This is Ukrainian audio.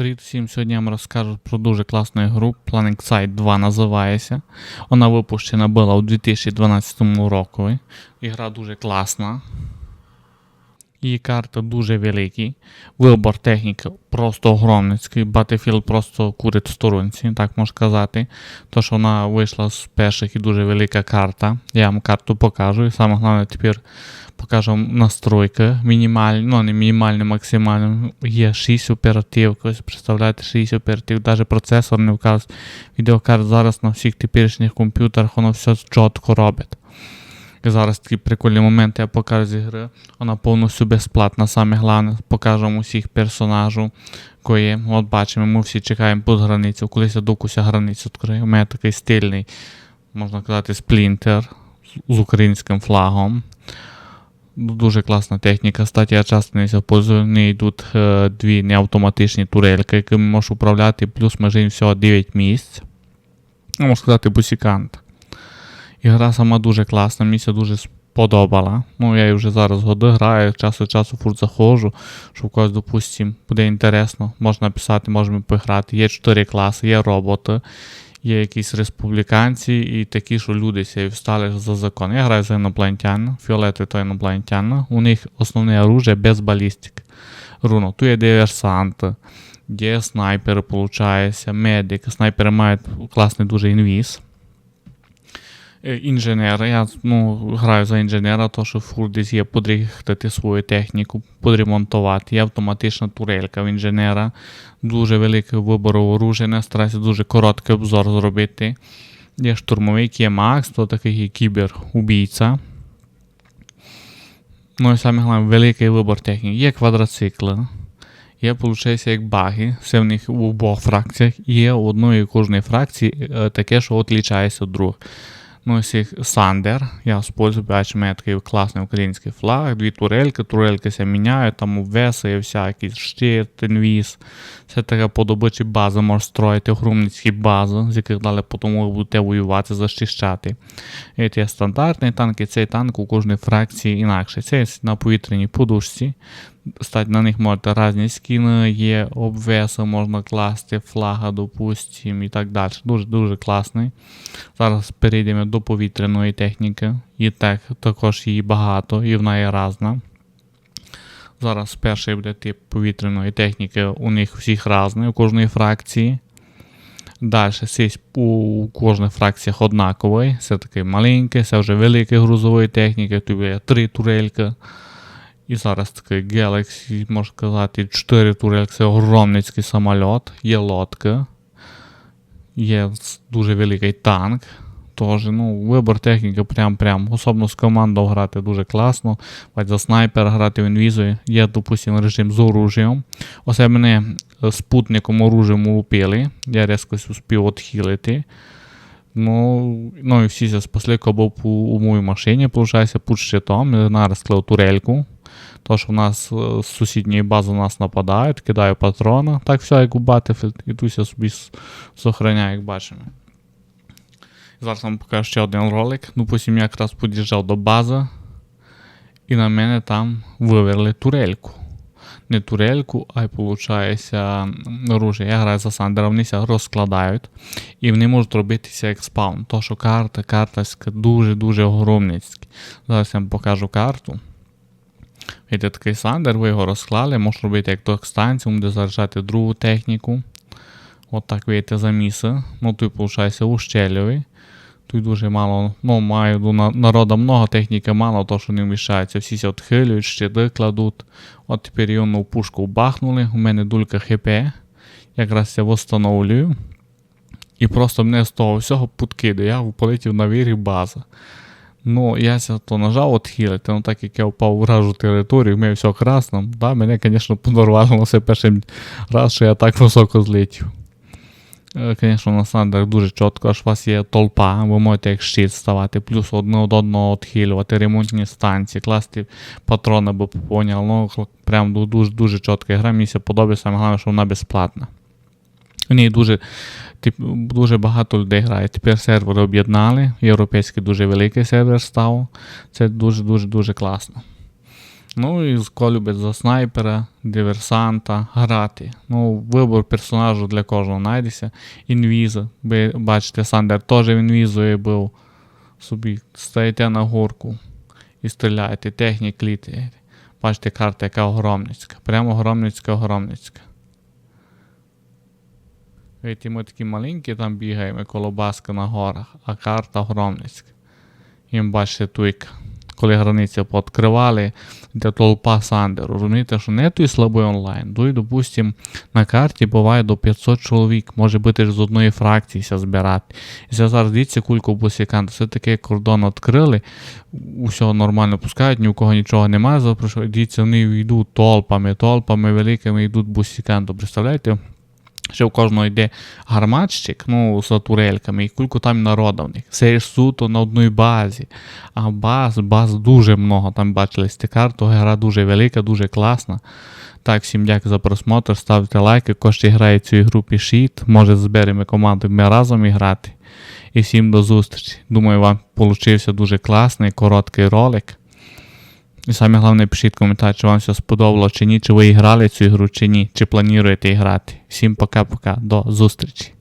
Привіт всім! Сьогодні я вам розкажу про дуже класну гру Planning Side 2 називається. Вона випущена була у 2012 році. Ігра дуже класна. Її карти дуже великі. Вибор техніки просто огромницький. Battlefield просто курить в сторонці, так можна сказати. То, що вона вийшла з перших і дуже велика карта. Я вам карту покажу. І саме головне тепер покажу настройки. Мінімальні, ну не мінімальні, максимальні. Є 6 оператив. Ось представляєте, 6 оператив. Навіть процесор не вказує. Відеокарт зараз на всіх теперішніх комп'ютерах воно все чітко робить. І зараз такі прикольні моменти я покажу з ігри. Вона повністю безплатна, саме головне, покажемо усіх персонажів, кої. От бачимо, ми всі чекаємо під границю. Колись я докуся границю відкрию. У мене такий стильний, можна казати, сплінтер з українським флагом. Дуже класна техніка. Кстати, я часто не запозую. Не йдуть е, дві неавтоматичні турельки, якими можеш управляти, плюс живемо всього 9 місць. Ну, можна сказати, бусікант. Ігра сама дуже класна, мені це дуже сподобала. Ну, я її вже зараз годи граю, час від часу фурт заходжу, що в когось, допустим, буде інтересно, можна написати, можемо пограти. Є 4 класи, є роботи, є якісь республіканці і такі, що люди сі встали за закон. Я граю за інопланетян, фіолетовий то інопланетян. У них основне оружие без балістики. Руно, тут є диверсанти, є снайпери, виходить, медик. Снайпери мають класний дуже інвіз. Е, Інженер, я ну, граю за інженера, то що в Фурдіс є подрихтати свою техніку, подремонтувати. Є автоматична турелька в інженера, дуже великий вибор оружия, стараюся дуже короткий обзор зробити. Є штурмовик, є Макс, то такий кібер-убійця. Ну і саме головне, великий вибор техніки. Є квадроцикли. Є, виходить, як баги, все в них у обох фракціях. Є у одної кожної фракції е, таке, що відлічається від других. Ну, Сандер. Я использую, бачу, у такий класний український флаг, дві турельки, турельки ся міняють, там обвеси і всякі, штирт, інвіз. Це така подобичі база, можеш строїти огромницькі бази, з яких далі потім будете воювати, захищати. І це стандартний танк, і цей танк у кожній фракції інакше. Це на повітряній подушці. Стати на них можете різні скіни, є обвеси, можна класти, флага, допустим, і так далі. Дуже-дуже класний. Зараз перейдемо до повітряної техніки. І так, також її багато, і вона є різна. Зараз перший буде тип повітряної техніки, у них всіх різний, у кожної фракції. Далі у кожних фракціях однаковий. Це такий маленький, це вже великий грузової техніки, тут є три турельки. І зараз такий Galaxy, можна сказати, 4 турельки, це огромницький самоліт, є лодка, є дуже великий танк. Тож, ну, вибор техніки прям-прям. Особливо з командою грати дуже класно. Бать за снайпера грати в інвізу. Є, допустим, режим з оружієм. Оце мене спутником оружієм улупили. Я різко успів відхилити. Ну, ну і всі спасли, коли був у, моїй машині, виходить, під щитом, і на розклав турельку. То, що в нас е, з сусідньої бази нас нападають, кидаю патрони. Так все, як у Battlefield, і тут я собі сохраняю, як бачимо. Зараз вам покажу ще один ролик. Ну, потім я якраз під'їжджав до бази, і на мене там виверли турельку. Не турельку, а й виходить оружие. Я граю за Сандера, вони ся розкладають. І вони можуть робитися як спаун. То, що карта, картаська дуже-дуже огромницька. Зараз я вам покажу карту. Видите, такий сандер, ви його розклали, можеш робити як ток станцію, де заряджати другу техніку. От так видите заміси. Ну тут, виходить, ущелювий. Тут дуже мало, ну, маю народу много, техніки мало, то що не вмішається. Всі ся відхилюють, щити кладуть. От тепер його пушку бахнули. У мене дулька ХП. Якраз я встановлюю. І просто мене з того всього підкидає. Я полетів на вірі база. Ну, я то нажав відхилити, ну так як я впав в вражу територію, ми все красно. Да, мене, звісно, подорвало на це перший раз, що я так високо злетів. Звісно, на стандах дуже чітко, аж у вас є толпа, ви можете як щит ставати, плюс одне од одного відхилювати, ремонтні станції, класти патрони, бо поняв, ну прям дуже дуже чітка гра, мені подобається, саме головне, що вона безплатна. В ній дуже дуже багато людей грає. Тепер сервери об'єднали, європейський дуже великий сервер став. Це дуже-дуже дуже класно. Ну і хто любить за снайпера, диверсанта, грати. Ну, вибор персонажу для кожного знайдеться. Інвіза. Ви бачите, Сандер теж в інвізою був. Собі стаєте на горку і стріляєте, технік літаєте. Бачите, карта яка огромницька. Прямо огромницька, огромницька. Видите, ми такі маленькі там бігаємо, колобаска на горах, а карта огромницька. І бачите, туйка. Коли границі пооткривали, де толпа Сандер. Розумієте, що не той слабий онлайн. Дуй, допустим, на карті буває до 500 чоловік, може бути з одної фракції збирати. І це зараз дивіться кульку бусіканта. Все таки кордон відкрили, усього нормально пускають, ні у кого нічого немає. Запрошую. Дивіться, вони йдуть толпами, толпами великими йдуть бусіканту. Представляєте? Ще в кожного йде гарматщик, ну, з турельками, і кульку там народу в них. Все ж суто на одній базі. А баз, баз дуже много. Там бачили сте карту, гра дуже велика, дуже класна. Так, всім дякую за просмотр, ставте лайки, кожен грає цю ігру, пишіть. Може зберемо команду, ми разом і грати. І всім до зустрічі. Думаю, вам получився дуже класний, короткий ролик. І саме головне, пишіть коментар, чи вам все сподобало чи ні, чи ви грали цю ігру, чи ні, чи плануєте грати. Всім пока-пока, до зустрічі.